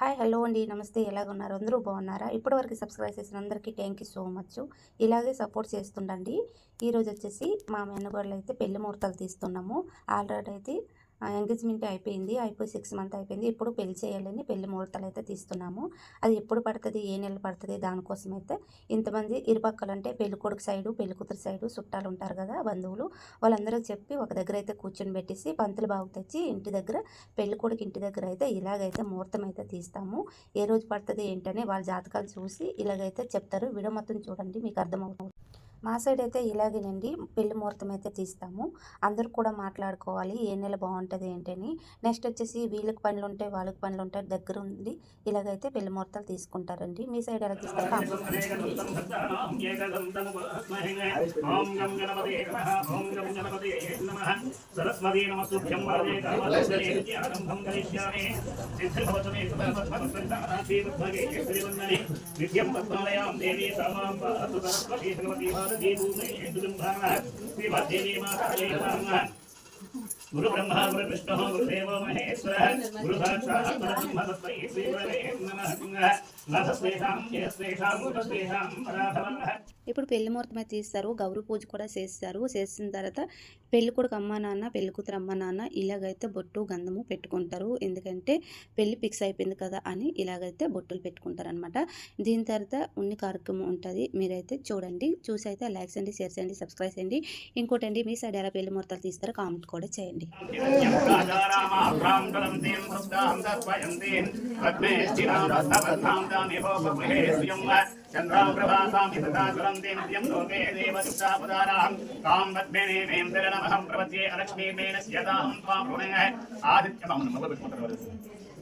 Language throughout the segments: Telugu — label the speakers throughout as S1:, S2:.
S1: హాయ్ హలో అండి నమస్తే ఎలాగున్నారు అందరూ బాగున్నారా ఇప్పటివరకు సబ్స్క్రైబ్ చేసిన అందరికీ థ్యాంక్ యూ సో మచ్ ఇలాగే సపోర్ట్ చేస్తుండండి ఈరోజు వచ్చేసి మా మెనుగోళ్ళు అయితే పెళ్లి ముహూర్తాలు తీస్తున్నాము ఆల్రెడీ అయితే ఎంగేజ్మెంట్ అయిపోయింది అయిపోయి సిక్స్ మంత్ అయిపోయింది ఇప్పుడు పెళ్లి చేయాలని పెళ్లి ముహూర్తాలు అయితే తీస్తున్నాము అది ఎప్పుడు పడుతుంది ఏ నెల పడుతుంది దానికోసం అయితే ఇంతమంది అంటే పెళ్లి కొడుకు సైడు పెళ్లి కూతురు సైడు చుట్టాలు ఉంటారు కదా బంధువులు వాళ్ళందరూ చెప్పి ఒక దగ్గర అయితే కూర్చొని పెట్టేసి పంతులు బాగు తెచ్చి ఇంటి దగ్గర పెళ్లి కొడుకు ఇంటి దగ్గర అయితే ఇలాగైతే ముహూర్తం అయితే తీస్తాము ఏ రోజు పడుతుంది ఏంటని వాళ్ళ జాతకాలు చూసి ఇలాగైతే చెప్తారు విడమతం చూడండి మీకు అర్థమవుతుంది మా సైడ్ అయితే ఇలాగేనండి పెళ్లి ముహూర్తం అయితే తీస్తాము అందరు కూడా మాట్లాడుకోవాలి ఏ నెల బాగుంటుంది ఏంటని నెక్స్ట్ వచ్చేసి వీళ్ళకి పనులు ఉంటాయి వాళ్ళకి పనులు ఉంటాయి దగ్గర ఉండి ఇలాగైతే పెళ్లి ముహూర్తాలు తీసుకుంటారండి మీ సైడ్ ఎలా తీస్తారు శ్రీ భూమి శ్రీ మధ్యమీ మాత గురు బ్రహ్మ గురు విష్ణు గురు దేవో మహేశ్వర గురు సాక్షాత్ పరబ్రహ్మ తస్మై శ్రీ గురవే నమః ఇప్పుడు పెళ్లి ముహూర్తం అయితే తీస్తారు గౌరవ పూజ కూడా చేస్తారు చేసిన తర్వాత పెళ్లి కొడుకు అమ్మ నాన్న పెళ్లి కూతురు అమ్మ నాన్న ఇలాగైతే బొట్టు గంధము పెట్టుకుంటారు ఎందుకంటే పెళ్లి ఫిక్స్ అయిపోయింది కదా అని ఇలాగైతే బొట్టులు పెట్టుకుంటారు అనమాట దీని తర్వాత ఉన్ని కార్యక్రమం ఉంటుంది మీరైతే చూడండి చూసి అయితే లైక్ అండి షేర్ చేయండి సబ్స్క్రైబ్ చేయండి ఇంకోటండి మీ సైడ్ ఎలా పెళ్లి ముహూర్తాలు తీస్తారో కామెంట్ కూడా చేయండి చేయండి చంద్రాభ్రభాసామి సదాచలం దేవ్యం లోకే దేవసుషాపదారాం కాం పద్మేనే వేంద్రనమహం ప్రవద్యే అలక్ష్మీమేన శ్యతాం త్వాం రుణే ఆదిత్యమం నమః విష్ణుతరవరస్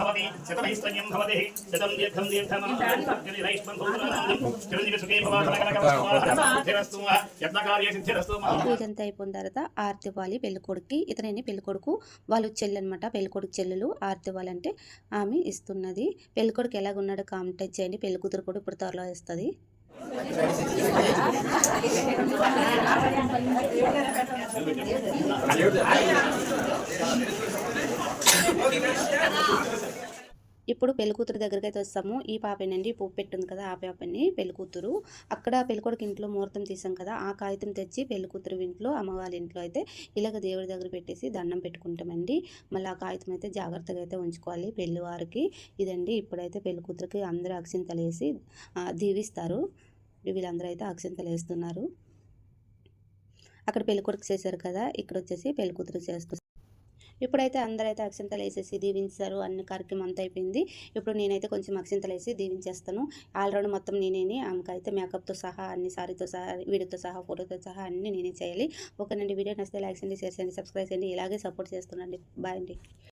S1: भवति ఇదంతా అయిపోయిన తర్వాత ఆర్తివాలి పెళ్ళికొడుకి ఇతనేని పెళ్ళికొడుకు వాళ్ళు అనమాట పెళ్ళికొడుకు చెల్లెలు ఆర్తివాలి అంటే ఆమె ఇస్తున్నది పెళ్ళికొడుకు ఎలాగున్నాడు కామెంటేజ్ చేయండి పెళ్ళికూతురు కూడా ఇప్పుడు త్వరలో ఇస్తుంది ఇప్పుడు పెళ్ళికూతురు దగ్గరికి అయితే వస్తాము ఈ పాపేనండి పువ్వు ఉంది కదా ఆ పాపని పెళ్ళికూతురు అక్కడ పెళ్ళికొడుకు ఇంట్లో ముహూర్తం తీసాం కదా ఆ కాగితం తెచ్చి పెళ్ళికూతురు ఇంట్లో అమ్మవారి ఇంట్లో అయితే ఇలాగ దేవుడి దగ్గర పెట్టేసి దండం పెట్టుకుంటామండి మళ్ళీ ఆ కాగితం అయితే జాగ్రత్తగా అయితే ఉంచుకోవాలి పెళ్ళివారికి ఇదండి ఇప్పుడైతే పెళ్ళికూతురికి అందరూ అక్షింతలు వేసి దీవిస్తారు వీళ్ళందరూ అయితే అక్షింతలు వేస్తున్నారు అక్కడ పెళ్ళికొడుకు చేశారు కదా ఇక్కడ వచ్చేసి పెళ్ళికూతురు చేస్తారు ఇప్పుడైతే అందరైతే అక్షంతలు వేసేసి దీవించారు అన్ని కార్యక్రమం అంతా అయిపోయింది ఇప్పుడు నేనైతే కొంచెం అక్షంతలు వేసి దీవించేస్తాను ఆల్రౌండ్ మొత్తం నేనేని ఆమెకైతే మేకప్తో సహా అన్ని సారీతో సహా వీడియోతో సహా ఫోటోతో సహా అన్ని నేనే చేయాలి ఓకేనండి వీడియో నచ్చితే లైక్ చేయండి షేర్ చేయండి సబ్స్క్రైబ్ చేయండి ఇలాగే సపోర్ట్ చేస్తున్నాండి బాయ్ అండి